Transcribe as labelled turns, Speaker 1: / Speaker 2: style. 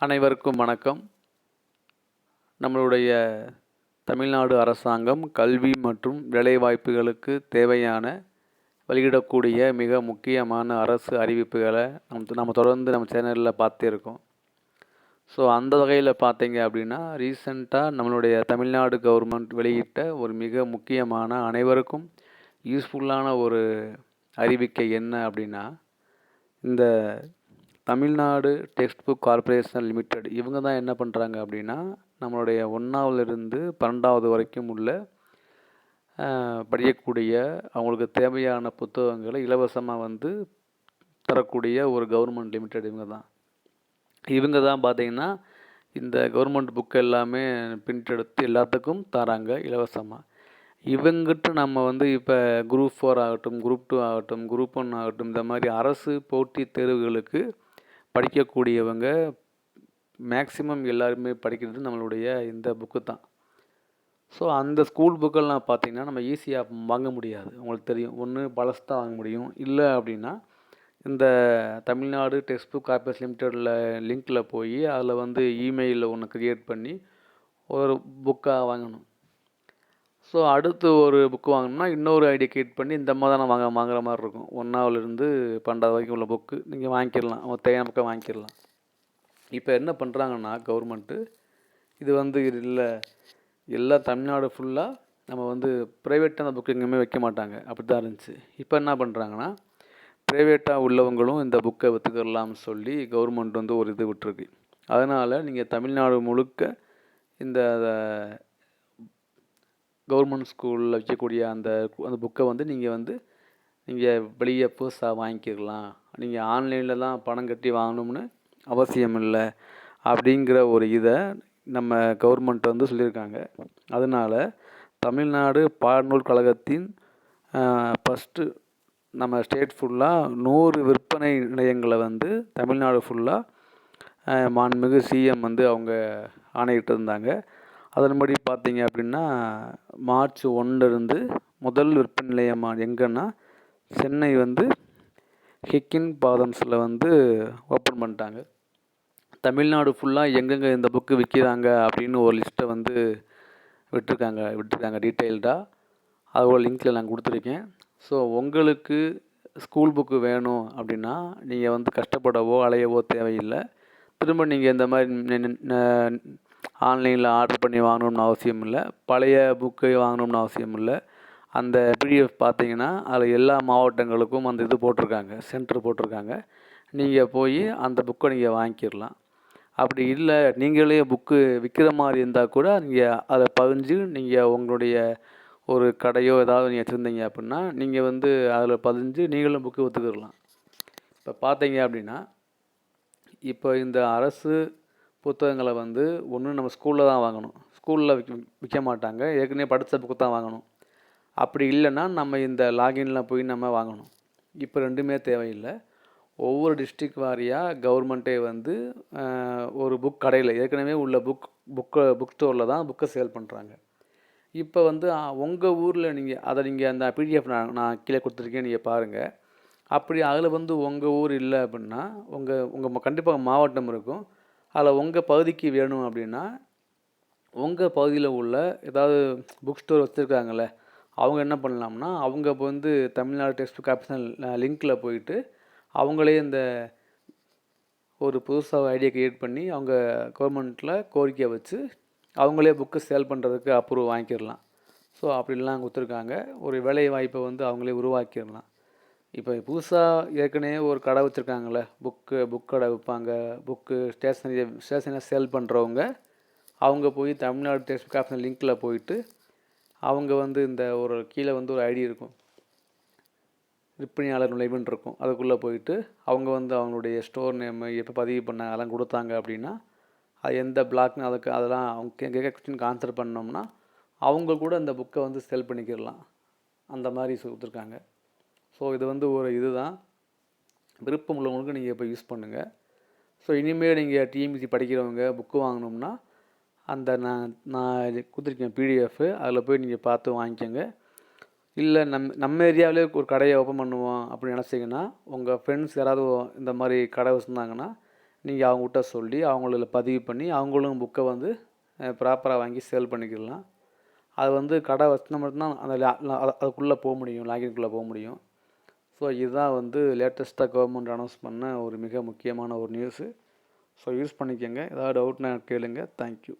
Speaker 1: அனைவருக்கும் வணக்கம். நம்மளுடைய தமிழ்நாடு அரசாங்கம் கல்வி மற்றும் வேலைவாய்ப்புகளுக்கு தேவையான வெளியிடக்கூடிய மிக முக்கியமான அரசு அறிவிப்புகளை நம் நம்ம தொடர்ந்து நம்ம சேனலில் பார்த்துருக்கோம். இருக்கோம் ஸோ அந்த வகையில் பார்த்தீங்க அப்படின்னா ரீசண்டாக நம்மளுடைய தமிழ்நாடு கவர்மெண்ட் வெளியிட்ட ஒரு மிக முக்கியமான அனைவருக்கும் யூஸ்ஃபுல்லான ஒரு அறிவிக்கை என்ன அப்படின்னா இந்த Tamil Nadu text book corporation limited இவங்க தான் என்ன பண்ணுறாங்க அப்படின்னா நம்மளுடைய ஒன்றாவதுலேருந்து பன்னெண்டாவது வரைக்கும் உள்ள படிக்கக்கூடிய அவங்களுக்கு தேவையான புத்தகங்களை இலவசமாக வந்து தரக்கூடிய ஒரு கவர்மெண்ட் லிமிடெட் இவங்க தான். இவங்க தான் பார்த்திங்கன்னா இந்த கவர்மெண்ட் புக் எல்லாமே பிரிண்ட் எடுத்து எல்லாத்துக்கும் தராங்க இலவசமாக இவங்கிட்ட நம்ம வந்து இப்போ குரூப் ஃபோர் ஆகட்டும் குரூப் டூ ஆகட்டும் குரூப் ஒன் ஆகட்டும் இந்த மாதிரி அரசு போட்டித் தேர்வுகளுக்கு படிக்கக்கூடியவங்க மேக்ஸிமம் எல்லாருமே படிக்கிறது நம்மளுடைய இந்த புக்கு தான். ஸோ அந்த ஸ்கூல் புக்கெல்லாம் பார்த்திங்கன்னா நம்ம ஈஸியாக வாங்க முடியாது. உங்களுக்கு தெரியும். ஒன்று பழசு தான் வாங்க முடியும். இல்லை அப்படின்னா இந்த தமிழ்நாடு டெக்ஸ்ட் புக் காப்பீஸ் லிமிட்டடில் லிங்க்கில் போய் அதில் வந்து இமெயிலில் ஒன்று க்ரியேட் பண்ணி ஒரு புக்காக வாங்கணும். ஸோ அடுத்து ஒரு புக் வாங்கணும்னா இன்னொரு ஐடியா கிரியேட் பண்ணி இந்த மாதிரி தான் வாங்க வாங்குற மாதிரி இருக்கும். ஒன்றாவிலேருந்து பன்னெண்டாவது வரைக்கும் உள்ள புக்கு நீங்கள் வாங்கிடலாம். அவங்க தேவையான பக்கம் வாங்கிடலாம். இப்போ என்ன பண்ணுறாங்கன்னா கவர்மெண்ட்டு இது வந்து இது இல்லை. எல்லாம் தமிழ்நாடு ஃபுல்லாக நம்ம வந்து ப்ரைவேட்டான புக்கு எங்கேயுமே வைக்க மாட்டாங்க. அப்படி தான் இருந்துச்சு. இப்போ என்ன பண்ணுறாங்கன்னா ப்ரைவேட்டாக உள்ளவங்களும் இந்த புக்கை விற்றுக்கலாம்னு சொல்லி கவர்மெண்ட் வந்து ஒரு இது விட்டுருக்கு. அதனால் நீங்கள் தமிழ்நாடு முழுக்க இந்த கவர்மெண்ட் ஸ்கூலில் வைக்கக்கூடிய அந்த அந்த புக்கை வந்து நீங்கள் வந்து நீங்கள் வெளியே புதுசாக வாங்கிக்கலாம் நீங்கள் ஆன்லைனில் தான் பணம் கட்டி வாங்கணும்னு அவசியம் இல்லை. அப்படிங்கிற ஒரு இதை நம்ம கவர்மெண்ட் வந்து சொல்லியிருக்காங்க. அதனால் தமிழ்நாடு பாடநூல் கழகத்தின் ஃபஸ்ட்டு நம்ம ஸ்டேட் ஃபுல்லாக நூறு விற்பனை நிலையங்களை வந்து தமிழ்நாடு ஃபுல்லாக மாண்புமிகு சிஎம் வந்து அவங்க ஆணையிட்டு இருந்தாங்க அதன்படி பார்த்தீங்க அப்படின்னா மார்ச் ஒன்றிலிருந்து முதல் விற்பனை நிலையமாக எங்கன்னா சென்னை வந்து ஹிக்கின் பாதம்ஸில் வந்து ஓப்பன் பண்ணிட்டாங்க. தமிழ்நாடு ஃபுல்லாக எங்கெங்கே இந்த புக்கு விற்கிறாங்க அப்படின்னு ஒரு லிஸ்ட்டை வந்து விட்டுருக்காங்க விட்டுருக்காங்க டீட்டெயில்டாக அதோட லிங்க்கில் நான் கொடுத்துருக்கேன். ஸோ உங்களுக்கு ஸ்கூல் புக்கு வேணும் அப்படின்னா நீங்கள் வந்து கஷ்டப்படவோ அலையவோ தேவையில்லை. திரும்ப நீங்கள் இந்த மாதிரி ஆன்லைனில் ஆர்டர் பண்ணி வாங்கணும்னு அவசியம் இல்லை பழைய புக்கு வாங்கணும்னு அவசியம் இல்லை அந்த பிடிஎஃப் பார்த்தீங்கன்னா அதில் எல்லா மாவட்டங்களுக்கும் அந்த இது போட்டிருக்காங்க சென்டர் போட்டிருக்காங்க. நீங்கள் போய் அந்த புக்கை நீங்கள் வாங்கிக்கிடலாம். அப்படி இல்லை நீங்களே புக்கு விற்கிற மாதிரி இருந்தால் கூட நீங்கள் அதை பதிஞ்சு நீங்கள் உங்களுடைய ஒரு கடையோ ஏதாவது நீங்கள் வச்சுருந்தீங்க அப்படின்னா நீங்கள் வந்து அதில் பதிஞ்சு நீங்களும் புக்கு ஒத்துக்கிடலாம். இப்போ பார்த்தீங்க அப்படின்னா இப்போ இந்த அரசு புத்தகங்களை வந்து ஒன்று நம்ம ஸ்கூலில் தான் வாங்கணும். ஸ்கூலில் விற்க விற்க மாட்டாங்க. ஏற்கனவே படித்த புக்கு தான் வாங்கணும். அப்படி இல்லைன்னா நம்ம இந்த லாகின்ல போய் நம்ம வாங்கணும். இப்போ ரெண்டுமே தேவையில்லை. ஒவ்வொரு டிஸ்ட்ரிக் வாரியாக கவர்மெண்ட்டே வந்து ஒரு புக் கடையில் ஏற்கனவே உள்ள புக் புக்கை புக் ஸ்டோரில் தான் புக்கை சேல் பண்ணுறாங்க இப்போ வந்து உங்கள் ஊரில் நீங்கள் அதை நீங்கள் அந்த பிடிஎஃப் நான் நான் கீழே கொடுத்துருக்கேன் நீங்கள் பாருங்கள் அப்படி அதில் வந்து உங்கள் ஊர் இல்லை அப்படின்னா உங்கள் உங்கள் கண்டிப்பாக மாவட்டம் இருக்கும். அதில் உங்கள் பகுதிக்கு வேணும் அப்படின்னா உங்கள் பகுதியில் உள்ள ஏதாவது புக் ஸ்டோர் வச்சுருக்காங்கல்ல அவங்க என்ன பண்ணலாம்னா அவங்க இப்போ வந்து தமிழ்நாடு டெக்ஸ்ட் புக் ஆப்ஷனல் லிங்க்கில் போயிட்டு அவங்களே இந்த ஒரு புதுசாக ஐடியா க்ரியேட் பண்ணி அவங்க கவர்மெண்ட்டில் கோரிக்கையை வச்சு அவங்களே புக்கு சேல் பண்ணுறதுக்கு அப்ரூவ் வாங்கிக்கிடலாம் ஸோ அப்படிலாம் கொடுத்துருக்காங்க. ஒரு வேலை வாய்ப்பை வந்து அவங்களே உருவாக்கிடலாம். இப்போ புதுசாக ஏற்கனவே ஒரு கடை வச்சுருக்காங்கள புக்கு புக் கடை விற்பாங்க புக்கு ஸ்டேஷனரி ஸ்டேஷனரி சேல் பண்ணுறவங்க அவங்க போய் தமிழ்நாடு டெக்ஸ்ட் புக் ஆப்ஷன் லிங்க்கில் போயிட்டு அவங்க வந்து இந்த ஒரு கீழே வந்து ஒரு ஐடி இருக்கும். விற்பனையாளர் நுழைவுன்னு இருக்கும். அதுக்குள்ளே போயிட்டு அவங்க வந்து அவங்களுடைய ஸ்டோர் நேம் எப்போ பதிவு பண்ணாங்க அதெல்லாம் கொடுத்தாங்க அப்படின்னா அது எந்த பிளாக்னு அதுக்கு அதெல்லாம் அவங்க கேட்க கொஸ்டினுக்கு ஆன்சர் பண்ணோம்னா அவங்க கூட அந்த புக்கை வந்து செல் பண்ணிக்கிடலாம் அந்த மாதிரி கொடுத்துருக்காங்க. ஸோ இது வந்து ஒரு இதுதான். விருப்பம் உள்ளவங்களுக்கு நீங்கள் இப்போ யூஸ் பண்ணுங்கள் ஸோ இனிமேல் நீங்கள் டிஎம்சி படிக்கிறவங்க புக்கு வாங்கினோம்னா அந்த நான் நான் இது கொடுத்துருக்கேன் பிடிஎஃப் அதில் போய் நீங்கள் பார்த்து வாங்கிக்கோங்க. இல்லை நம் நம்ம ஏரியாவிலே ஒரு கடையை ஓப்பன் பண்ணுவோம் அப்படின்னு நினச்சிங்கன்னா உங்கள் ஃப்ரெண்ட்ஸ் யாராவது இந்த மாதிரி கடை வச்சுருந்தாங்கன்னா நீங்கள் அவங்ககிட்ட சொல்லி அவங்கள பதிவு பண்ணி அவங்களும் புக்கை வந்து ப்ராப்பராக வாங்கி சேல் பண்ணிக்கிடலாம் அது வந்து கடை வச்சுனா மட்டும்தான் அந்த அதுக்குள்ளே போக முடியும் லாகின்குள்ளே போக முடியும். ஸோ இதுதான் வந்து லேட்டஸ்ட்டாக கவர்மெண்ட் அனௌன்ஸ் பண்ண ஒரு மிக முக்கியமான ஒரு நியூஸு ஸோ யூஸ் பண்ணிக்கோங்க. ஏதாவது டவுட்னா கேளுங்கள் தேங்க்யூ